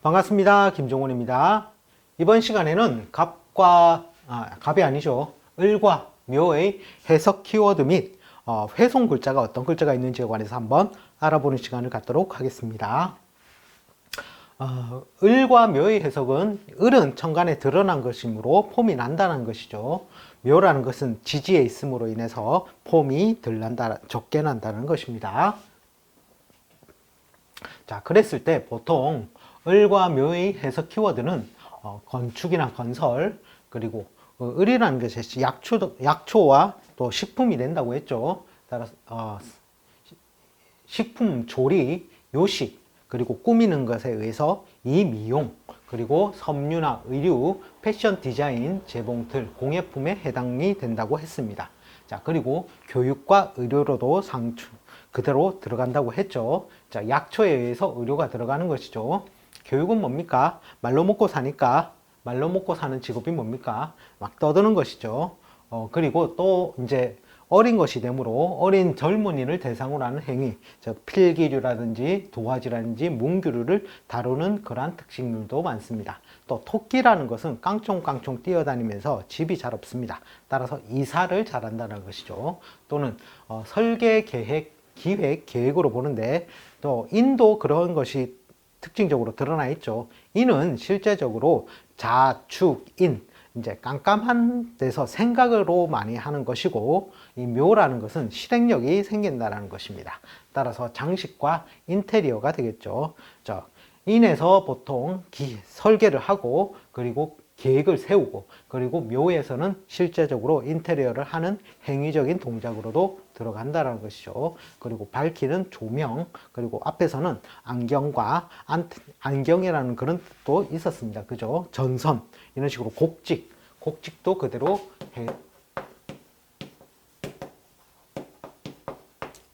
반갑습니다. 김종훈입니다. 이번 시간에는 갑과, 아, 갑이 아니죠. 을과 묘의 해석 키워드 및 어, 회송 글자가 어떤 글자가 있는지에 관해서 한번 알아보는 시간을 갖도록 하겠습니다. 어, 을과 묘의 해석은 을은 천간에 드러난 것이므로 폼이 난다는 것이죠. 묘라는 것은 지지에 있음으로 인해서 폼이 덜 난다, 적게 난다는 것입니다. 자, 그랬을 때 보통 을과 묘의 해석 키워드는 어, 건축이나 건설 그리고 어, 을이라는 것이 약초, 약초와 또 식품이 된다고 했죠. 따라서 어, 식품 조리, 요식, 그리고 꾸미는 것에 의해서 이 미용, 그리고 섬유나 의류, 패션 디자인, 재봉틀, 공예품에 해당이 된다고 했습니다. 자, 그리고 교육과 의료로도 상추, 그대로 들어간다고 했죠. 자, 약초에 의해서 의료가 들어가는 것이죠. 교육은 뭡니까? 말로 먹고 사니까 말로 먹고 사는 직업이 뭡니까? 막 떠드는 것이죠. 어, 그리고 또 이제 어린 것이 되므로 어린 젊은이를 대상으로 하는 행위, 즉 필기류라든지 도화지라든지 문규류를 다루는 그러한 특징들도 많습니다. 또 토끼라는 것은 깡총깡총 뛰어다니면서 집이 잘 없습니다. 따라서 이사를 잘한다는 것이죠. 또는 어, 설계 계획, 기획, 계획으로 보는데 또 인도 그런 것이 특징적으로 드러나 있죠. 인은 실제적으로 자축인 이제 깜깜한 데서 생각으로 많이 하는 것이고 이 묘라는 것은 실행력이 생긴다는 것입니다. 따라서 장식과 인테리어가 되겠죠. 자, 인에서 보통 기, 설계를 하고 그리고 계획을 세우고 그리고 묘에서는 실제적으로 인테리어를 하는 행위적인 동작으로도 들어간다는 것이죠. 그리고 밝히는 조명 그리고 앞에서는 안경과 안, 안경이라는 그런 뜻도 있었습니다. 그죠? 전선 이런 식으로 곡직 곡직도 그대로 해,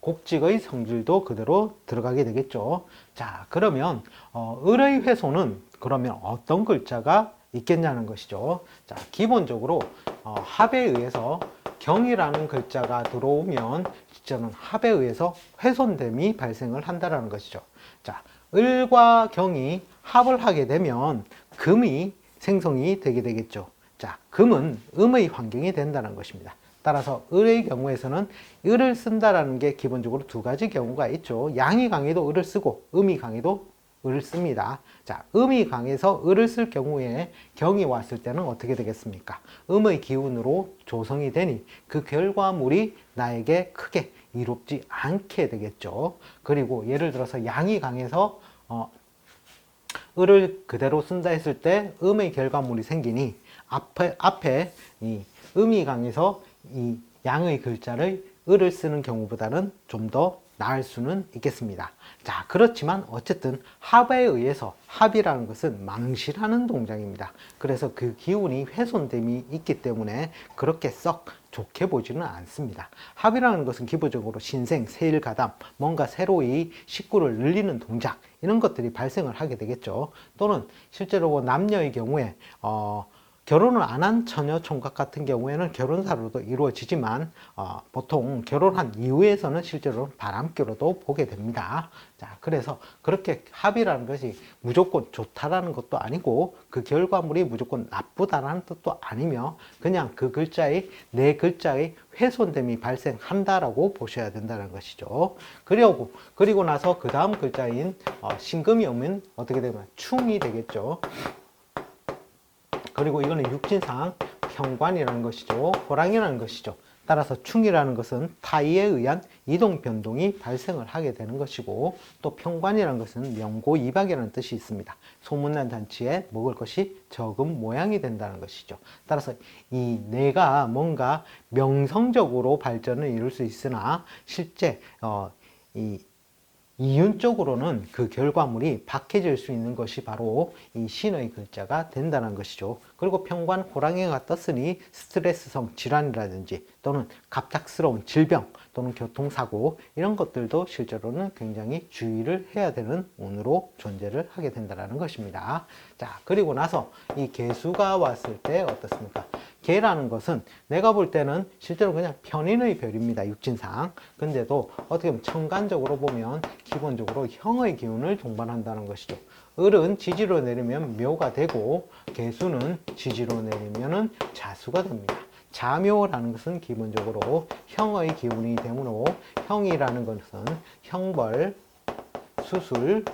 곡직의 성질도 그대로 들어가게 되겠죠. 자, 그러면 어, 을의 회소는 그러면 어떤 글자가 있겠냐는 것이죠. 자, 기본적으로 어, 합에 의해서 경이라는 글자가 들어오면 실제는 합에 의해서 훼손됨이 발생을 한다라는 것이죠. 자, 을과 경이 합을 하게 되면 금이 생성이 되게 되겠죠. 자, 금은 음의 환경이 된다는 것입니다. 따라서 을의 경우에서는 을을 쓴다라는 게 기본적으로 두 가지 경우가 있죠. 양이 강해도 을을 쓰고 음이 강해도 을을 씁니다. 자, 음이 강해서 을을 쓸 경우에 경이 왔을 때는 어떻게 되겠습니까? 음의 기운으로 조성이 되니 그 결과물이 나에게 크게 이롭지 않게 되겠죠. 그리고 예를 들어서 양이 강해서 어, 을을 그대로 쓴다 했을 때 음의 결과물이 생기니 앞에 앞에 이 음이 강해서 이 양의 글자를 을을 쓰는 경우보다는 좀더 나을 수는 있겠습니다. 자, 그렇지만 어쨌든 합에 의해서 합이라는 것은 망실하는 동작입니다. 그래서 그 기운이 훼손됨이 있기 때문에 그렇게 썩 좋게 보지는 않습니다. 합이라는 것은 기본적으로 신생, 세일 가담, 뭔가 새로이 식구를 늘리는 동작 이런 것들이 발생을 하게 되겠죠. 또는 실제로 남녀의 경우에 어, 결혼을 안 한 처녀 총각 같은 경우에는 결혼사로도 이루어지지만 어, 보통 결혼한 이후에서는 실제로 바람기로도 보게 됩니다. 자, 그래서 그렇게 합의라는 것이 무조건 좋다라는 것도 아니고 그 결과물이 무조건 나쁘다라는 뜻도 아니며 그냥 그 글자의 내 글자의 훼손됨이 발생한다라고 보셔야 된다는 것이죠. 그리고 그리고 나서 그 다음 글자인 어, 신금이 오면 어떻게 되면 충이 되겠죠. 그리고 이거는 육진상 평관이라는 것이죠. 호랑이라는 것이죠. 따라서 충이라는 것은 타이에 의한 이동 변동이 발생을 하게 되는 것이고 또 평관이라는 것은 명고 이박이라는 뜻이 있습니다. 소문난 잔치에 먹을 것이 적은 모양이 된다는 것이죠. 따라서 이 내가 뭔가 명성적으로 발전을 이룰 수 있으나 실제 어, 이 이윤적으로는 그 결과물이 박해질 수 있는 것이 바로 이 신의 글자가 된다는 것이죠. 그리고 평관 호랑이가 떴으니 스트레스성 질환이라든지 또는 갑작스러운 질병 또는 교통사고 이런 것들도 실제로는 굉장히 주의를 해야 되는 운으로 존재를 하게 된다는 것입니다. 자, 그리고 나서 이 개수가 왔을 때 어떻습니까? 개라는 것은 내가 볼 때는 실제로 그냥 편인의 별입니다. 육진상. 근데도 어떻게 보면 천간적으로 보면 기본적으로 형의 기운을 동반한다는 것이죠. 을은 지지로 내리면 묘가 되고 개수는 지지로 내리면은 자수가 됩니다. 자묘라는 것은 기본적으로 형의 기운이 되므로 형이라는 것은 형벌, 수술,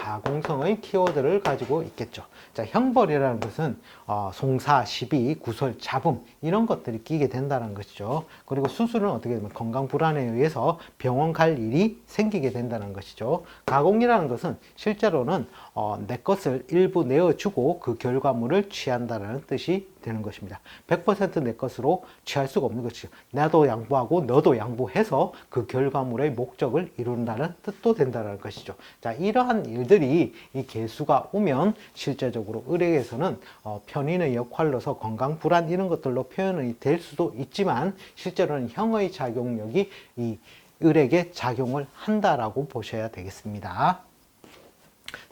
가공성의 키워드를 가지고 있겠죠. 자, 형벌이라는 것은 어, 송사, 시비, 구설, 잡음 이런 것들이 끼게 된다는 것이죠. 그리고 수술은 어떻게 되면 건강 불안에 의해서 병원 갈 일이 생기게 된다는 것이죠. 가공이라는 것은 실제로는 어, 내 것을 일부 내어주고 그 결과물을 취한다는 뜻이 되는 것입니다. 100%내 것으로 취할 수가 없는 것이죠. 나도 양보하고 너도 양보해서 그 결과물의 목적을 이룬다는 뜻도 된다는 것이죠. 자, 이러한 일들이 이 개수가 오면 실제적으로 을에게서는 어, 편인의 역할로서 건강 불안 이런 것들로 표현이 될 수도 있지만 실제로는 형의 작용력이 이 을에게 작용을 한다라고 보셔야 되겠습니다.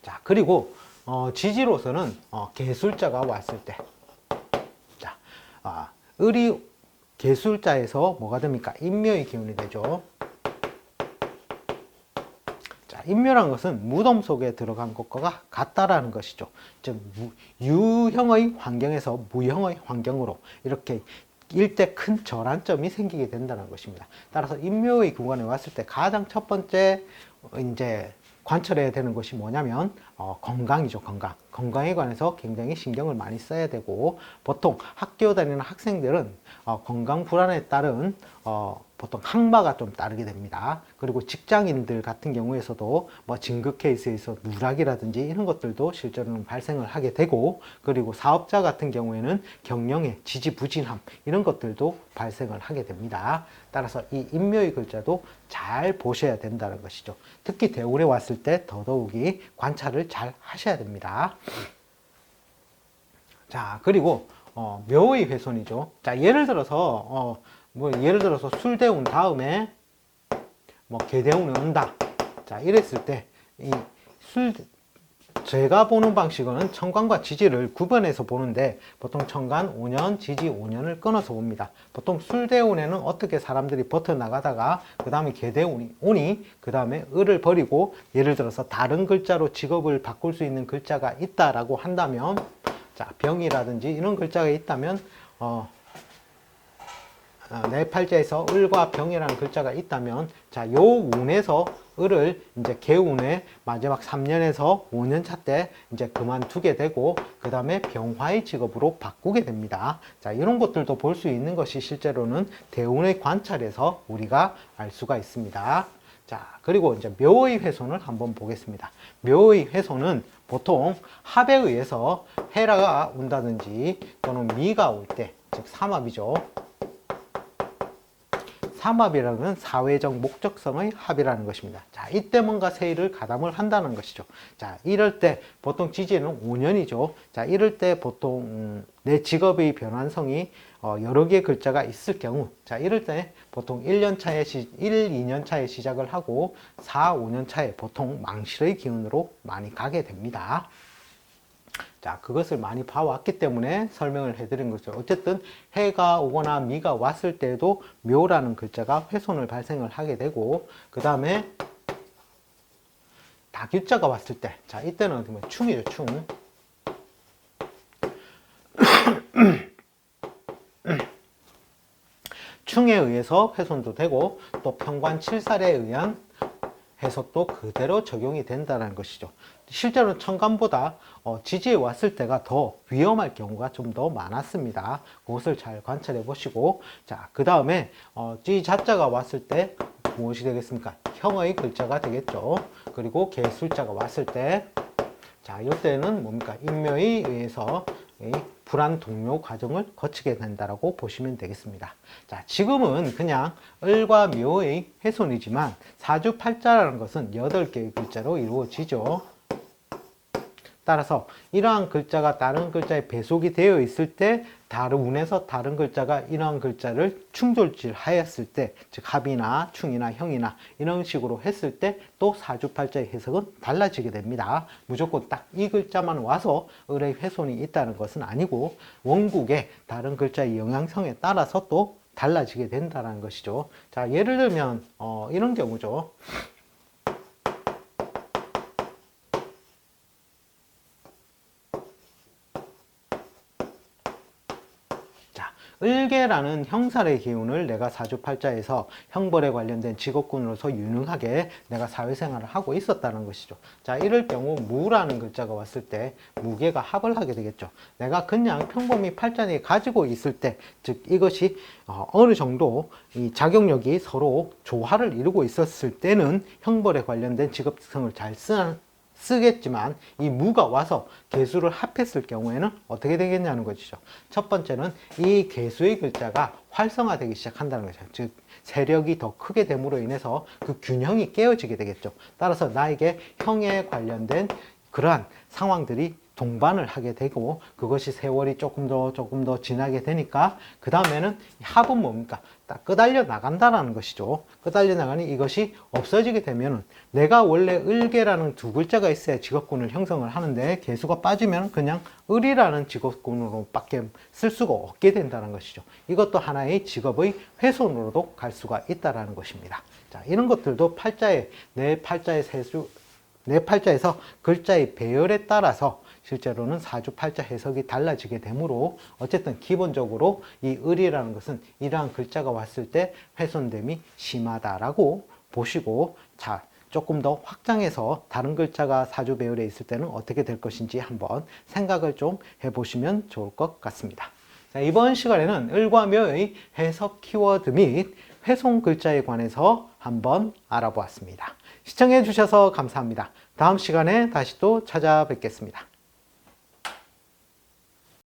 자, 그리고 어, 지지로서는 어, 개술자가 왔을 때 자, 아, 을이 개술자에서 뭐가 됩니까? 인묘의 기운이 되죠. 자, 인묘란 것은 무덤 속에 들어간 것과 같다라는 것이죠. 즉, 무, 유형의 환경에서 무형의 환경으로 이렇게 일대 큰 전환점이 생기게 된다는 것입니다. 따라서 인묘의 구간에 왔을 때 가장 첫 번째 이제 관철해야 되는 것이 뭐냐면 어, 건강이죠 건강. 건강에 관해서 굉장히 신경을 많이 써야 되고 보통 학교 다니는 학생들은 어, 건강 불안에 따른 어, 보통 항마가 좀 따르게 됩니다. 그리고 직장인들 같은 경우에서도 뭐 진급 케이스에서 누락이라든지 이런 것들도 실제로는 발생을 하게 되고 그리고 사업자 같은 경우에는 경영의 지지부진함 이런 것들도 발생을 하게 됩니다. 따라서 이 인묘의 글자도 잘 보셔야 된다는 것이죠. 특히 대울에 왔을 때 더더욱이 관찰을 잘 하셔야 됩니다. 자, 그리고 어, 묘의 훼손이죠. 자, 예를 들어서 어, 뭐 예를 들어서 술 데운 다음에 뭐 개대운이 온다. 자, 이랬을 때 이 술 제가 보는 방식은 청간과 지지를 구분해서 보는데 보통 청간 5년, 지지 5년을 끊어서 봅니다. 보통 술대운에는 어떻게 사람들이 버텨나가다가 그 다음에 개대운이 오니 그 다음에 을을 버리고 예를 들어서 다른 글자로 직업을 바꿀 수 있는 글자가 있다라고 한다면 자 병이라든지 이런 글자가 있다면 어, 어, 네 팔자에서 을과 병이라는 글자가 있다면 자, 요 운에서 을을 이제 개운의 마지막 3년에서 5년 차 때 이제 그만두게 되고 그 다음에 병화의 직업으로 바꾸게 됩니다. 자, 이런 것들도 볼 수 있는 것이 실제로는 대운의 관찰에서 우리가 알 수가 있습니다. 자, 그리고 이제 묘의 훼손을 한번 보겠습니다. 묘의 훼손은 보통 합에 의해서 해라가 온다든지 또는 미가 올 때, 즉 삼합이죠. 삼합이라는 사회적 목적성의 합이라는 것입니다. 자, 이때 뭔가 세일을 가담을 한다는 것이죠. 자, 이럴 때 보통 지지는 5년이죠. 자, 이럴 때 보통 음, 내 직업의 변환성이 어, 여러 개의 글자가 있을 경우, 자, 이럴 때 보통 1년 차에 시, 1, 2년 차에 시작을 하고 4, 5년 차에 보통 망실의 기운으로 많이 가게 됩니다. 자, 그것을 많이 봐왔기 때문에 설명을 해드린 거죠. 어쨌든 해가 오거나 미가 왔을 때도 묘라는 글자가 훼손을 발생을 하게 되고, 그 다음에 다규자가 왔을 때, 자, 이때는 어떻게 보면 충이죠, 충. 충에 의해서 훼손도 되고, 또 평관 칠살에 의한 해석도 그대로 적용이 된다는 것이죠. 실제로 청간보다 어, 지지에 왔을 때가 더 위험할 경우가 좀 더 많았습니다. 그것을 잘 관찰해 보시고 자, 그 다음에 어, 지 자자가 왔을 때 무엇이 되겠습니까? 형의 글자가 되겠죠. 그리고 개술자가 왔을 때 자, 이때는 뭡니까? 인묘에 의해서 이 불안 동료 과정을 거치게 된다라고 보시면 되겠습니다. 자, 지금은 그냥 을과 묘의 훼손이지만 사주팔자라는 것은 8개의 글자로 이루어지죠. 따라서 이러한 글자가 다른 글자에 배속이 되어 있을 때 다른 운에서 다른 글자가 이러한 글자를 충돌질 하였을 때, 즉 합이나 충이나 형이나 이런 식으로 했을 때 또 사주팔자의 해석은 달라지게 됩니다. 무조건 딱 이 글자만 와서 을의 훼손이 있다는 것은 아니고 원국의 다른 글자의 영향성에 따라서 또 달라지게 된다는 것이죠. 자, 예를 들면 어, 이런 경우죠. 을개라는 형살의 기운을 내가 사주팔자에서 형벌에 관련된 직업군으로서 유능하게 내가 사회생활을 하고 있었다는 것이죠. 자, 이럴 경우 무라는 글자가 왔을 때 무게가 합을 하게 되겠죠. 내가 그냥 평범히 팔자에 가지고 있을 때, 즉 이것이 어, 어느 정도 이 작용력이 서로 조화를 이루고 있었을 때는 형벌에 관련된 직업성을 잘 쓰는 쓰겠지만 이 무가 와서 개수를 합했을 경우에는 어떻게 되겠냐는 것이죠. 첫 번째는 이 개수의 글자가 활성화되기 시작한다는 것이죠. 즉 세력이 더 크게 됨으로 인해서 그 균형이 깨어지게 되겠죠. 따라서 나에게 형에 관련된 그러한 상황들이 동반을 하게 되고 그것이 세월이 조금 더 조금 더 지나게 되니까 그 다음에는 합은 뭡니까? 딱 끄달려 나간다라는 것이죠. 끄달려 나가니 이것이 없어지게 되면 내가 원래 을개라는 두 글자가 있어야 직업군을 형성을 하는데 개수가 빠지면 그냥 을이라는 직업군으로 밖에 쓸 수가 없게 된다는 것이죠. 이것도 하나의 직업의 훼손으로도 갈 수가 있다라는 것입니다. 자, 이런 것들도 팔자에 내 팔자의 세수 내 팔자에서 글자의 배열에 따라서 실제로는 사주 팔자 해석이 달라지게 되므로 어쨌든 기본적으로 이 을이라는 것은 이러한 글자가 왔을 때 훼손됨이 심하다라고 보시고 자 조금 더 확장해서 다른 글자가 사주 배열에 있을 때는 어떻게 될 것인지 한번 생각을 좀 해보시면 좋을 것 같습니다. 자, 이번 시간에는 을과 묘의 해석 키워드 및 회송 글자에 관해서 한번 알아보았습니다. 시청해 주셔서 감사합니다. 다음 시간에 다시 또 찾아뵙겠습니다.